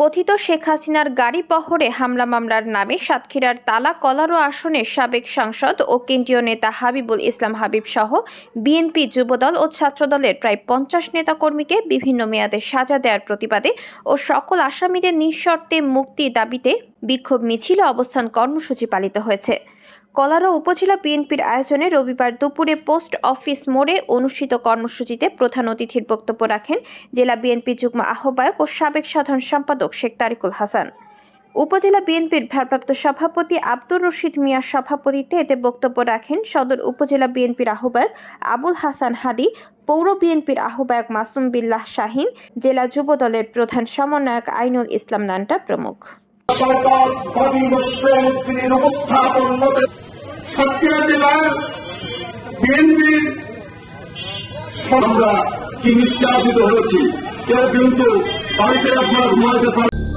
কথিত শেখ হাসিনার গাড়ি বহরে হামলা মামলার নামে সাতক্ষীরার তালা কলারো আসনের সাবেক সাংসদ ও কেন্দ্রীয় নেতা হাবিবুল ইসলাম হাবিব সহ বিএনপি যুবদল ও ছাত্রদলের প্রায় পঞ্চাশ নেতাকর্মীকে বিভিন্ন মেয়াদে সাজা দেওয়ার প্রতিবাদে ও সকল আসামিদের নিঃশর্তে মুক্তি দাবিতে বিক্ষোভ মিছিল অবস্থান কর্মসূচি পালিত হয়েছে। কলারো উপজেলা বিএনপির আয়োজনে রবিবার দুপুরে পোস্ট অফিস মোড়ে অনুষ্ঠিত কর্মসূচিতে প্রধান অতিথির বক্তব্য রাখেন জেলা বিএনপি যুগ্ম আহ্বায়ক ও সাবেক সাধারণ সম্পাদক শেখ তারিকুল হাসান। উপজেলা বিএনপির ভারপ্রাপ্ত সভাপতি আব্দুর রশিদ মিয়ার সভাপতিত্বে এতে বক্তব্য রাখেন সদর উপজেলা বিএনপির আহ্বায়ক আবুল হাসান হাদি, পৌর বিএনপির আহ্বায়ক মাসুম বিল্লাহ শাহিন, জেলা যুবদলের প্রধান সমন্বয়ক আইনুল ইসলাম নান্টা প্রমুখ। সরকারবাদী মুসলিম উপস্থাপন মতে সাতক্ষীরা জেলার বিএনপির আমরা কি নিশ্চাসিত হয়েছি। কেউ কিন্তু বাড়িতে আপনারা ঘুমাইতে পারেন